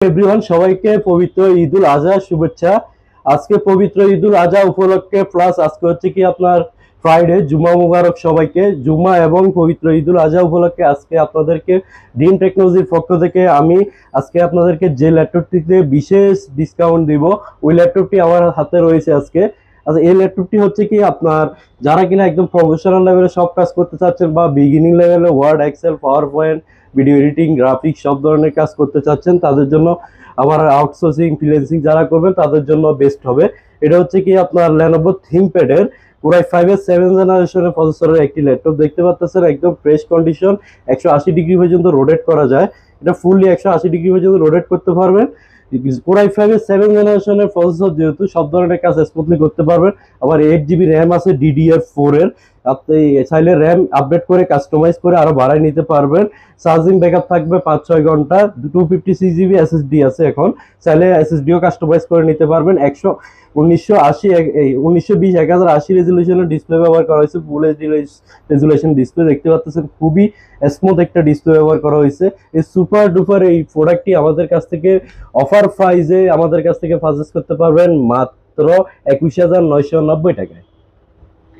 Everyone সবাইকে পবিত্র ঈদুল আজহা শুভেচ্ছা। আজকে পবিত্র ঈদুল আজহা উপলক্ষে প্লাস আজকে হচ্ছে কি আপনার ফ্রাইডে জুমা মুবারক সবাইকে। জুমা এবং পবিত্র ঈদুল আজহা উপলক্ষে আজকে আপনাদেরকে ডিম টেকনোলজির পক্ষ থেকে আমি আজকে আপনাদেরকে যে ল্যাপটপটিতে বিশেষ ডিসকাউন্ট দিব, ওই ল্যাপটপটি আমার হাতে রয়েছে আজকে। আচ্ছা এই ল্যাপটপটি হচ্ছে কি আপনার যারা কিনা একদম প্রফেশনাল লেভেলে সব কাজ করতে চাচ্ছেন বা বিগিনিং লেভেলে Word Excel PowerPoint video editing graphics সব ধরনের কাজ করতে চাচ্ছেন, তাদের জন্য আবার আউটসোর্সিং ফ্রিল্যান্সিং যারা করবেন, তাদের জন্য বেস্ট হবে। এটা হচ্ছে কি আপনার ল্যানোভো থিংপ্যাডের পুরাই ফাইভ এর সেভেন জেনারেশনের প্রসেসরের একটি ল্যাপটপ। দেখতে পাচ্ছেন একদম ফ্রেশ কন্ডিশন একশো আশি ডিগ্রি পর্যন্ত রোটেট করা যায়। এটা ফুললি একশো আশি ডিগ্রি পর্যন্ত রোটেট করতে পারবেন। পুরাই আই ফাইভের সেভেন জেনারেশনের প্রসেসর যেহেতু সব ধরনের কাজ স্মুথলি করতে পারবেন। আবার এইট জিবি র্যাম আছে ডিডিএফ ফোর এর। আপনি চাইলে র্যাম আপডেট করে কাস্টমাইজ করে আরও বাড়াই নিতে পারবেন। চার্জিং ব্যাকআপ থাকবে পাঁচ ছয় ঘণ্টা টু ফিফটি জিবি এসএসডি আছে এখন। চাইলে এসএসডিও কাস্টমাইজ করে নিতে পারবেন। একশো, উনিশশো আশি উনিশশো বিশ, এক হাজার আশি ডিসপ্লে ব্যবহার করা হয়েছে। রেজুলেশন ডিসপ্লে দেখতে খুবই স্মুথ একটা ডিসপ্লে ব্যবহার করা হয়েছে। এই সুপার ডুপার এই আমাদের কাছ থেকে অফার প্রাইজে আমাদের কাছ থেকে করতে পারবেন মাত্র একুশ হাজার নয়শো নব্বই টাকায়।